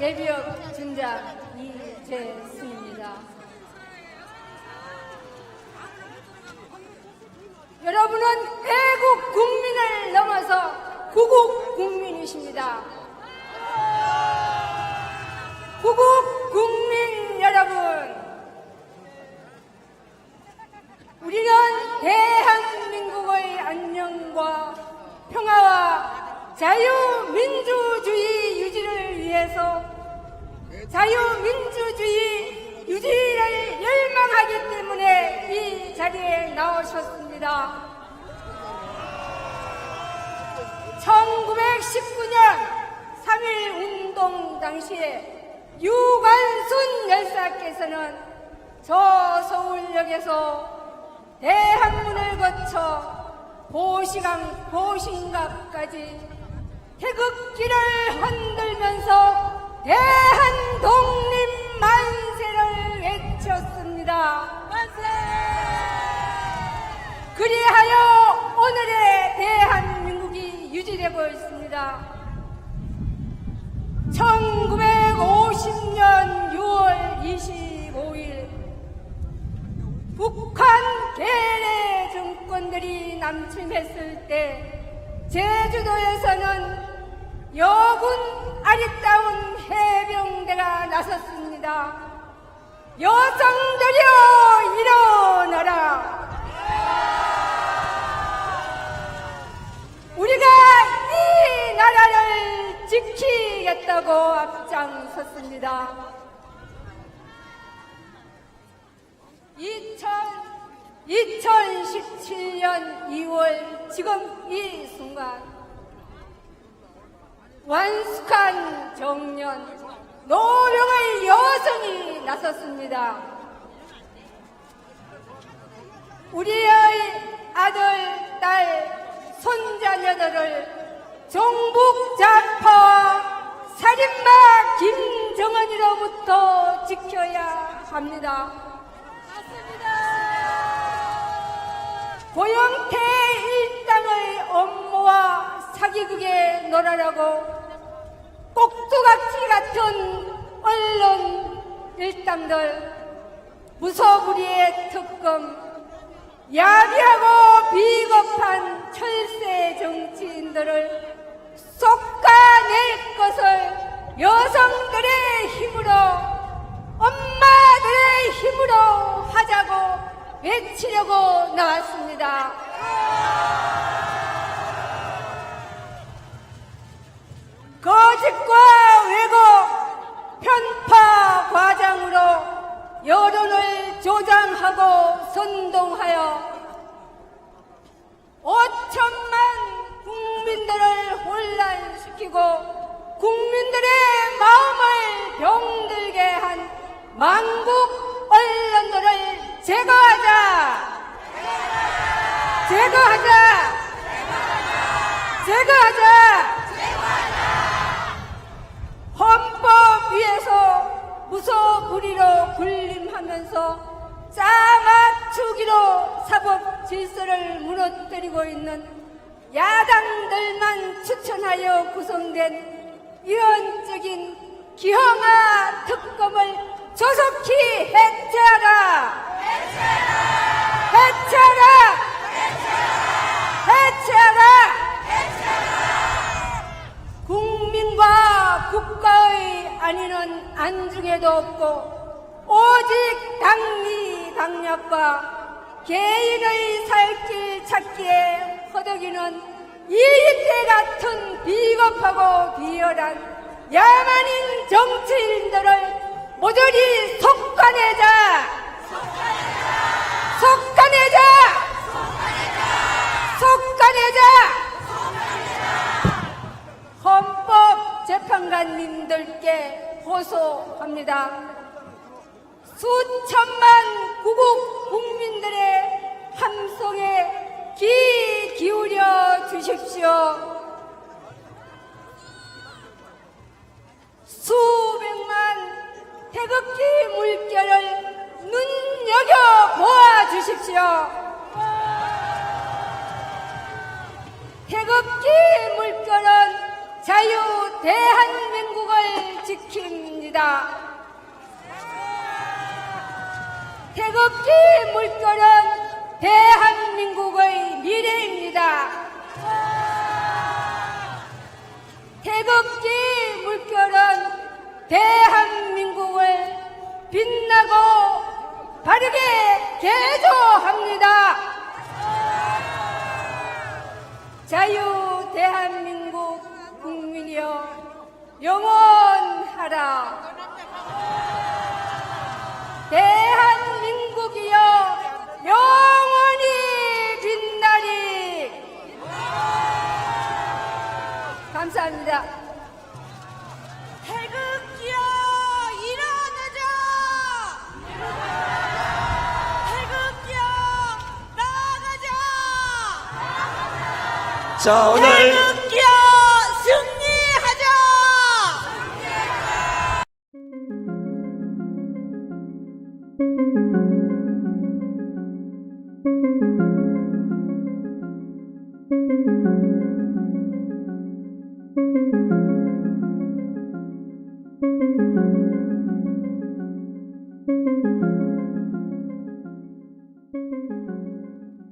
예비역 준장 이재순입니다. 여러분은 애국 국민을 넘어서 구국 국민이십니다. 구국 국민 여러분, 우리는 대한민국의 안녕과 평화와 자유민주주의 위해서 자유민주주의 유지를 열망하기 때문에 이 자리에 나오셨습니다. 1919년 3.1 운동 당시에 유관순 열사께서는 저 서울역에서 대학문을 거쳐 보시강, 보신각까지 태극기를 흔들면서 대한 독립 만세를 외쳤습니다. 만세! 그리하여 오늘의 대한민국이 유지되고 있습니다. 1950년 6월 25일 북한 괴뢰 정권들이 남침했을 때 제주도에서는 여군 아리따운 해병대가 나섰습니다. 여성들여 일어나라. 우리가 이 나라를 지키겠다고 앞장섰습니다. 2017년 2월 지금 이 순간 완숙한 정년 노령의 여성이 나섰습니다. 우리의 아들, 딸, 손자녀들을 종북 좌파와 살인마 김정은이로부터 지켜야 합니다. 고영태 일당의 업무와 사기극에 놀아라고 꼭두각시 같은 언론 일당들 무소불위의 특검 야비하고 비겁한 철새 정치인들을 쏟아낼 것을 여성 외치려고 나왔습니다. 거짓과 왜곡, 편파 과장으로 여론을 조장하고 선동하여 5천만 국민들을 혼란시키고 국민들의 마음을 병들게 한 망국 언론들을 제거하자! 제거하자! 제거하자! 헌법 위에서 무소불위로 군림하면서 짜맞추기로 사법 질서를 무너뜨리고 있는 야당들만 추천하여 구성된 위원적인 기형아 특검을 조속히 해체하라! 해체하라! 해체하라! 국민과 국가의 안위는 안중에도 없고 당리 당략과 개인의 살길 찾기에 허덕이는 이때 같은 비겁하고 비열한 야만인 정치인들을 모조리 속아내자. 속아내자. 속아내자. 헌법재판관님들께 호소합니다. 수천만 구국 국민들의 함성에 귀 기울여 주십시오. 수백만 태극기 물결을 눈여겨 보아 주십시오. 태극기 물결은 자유 대한민국을 지킵니다. 태극기 물결은 대한민국의 미래입니다. 태극기 물결은 대한민국을 빛나고 바르게 개조합니다. 자유 대한민국 국민이여 영원하라. 자, 오늘 태극기여 승리하자! 승리하자!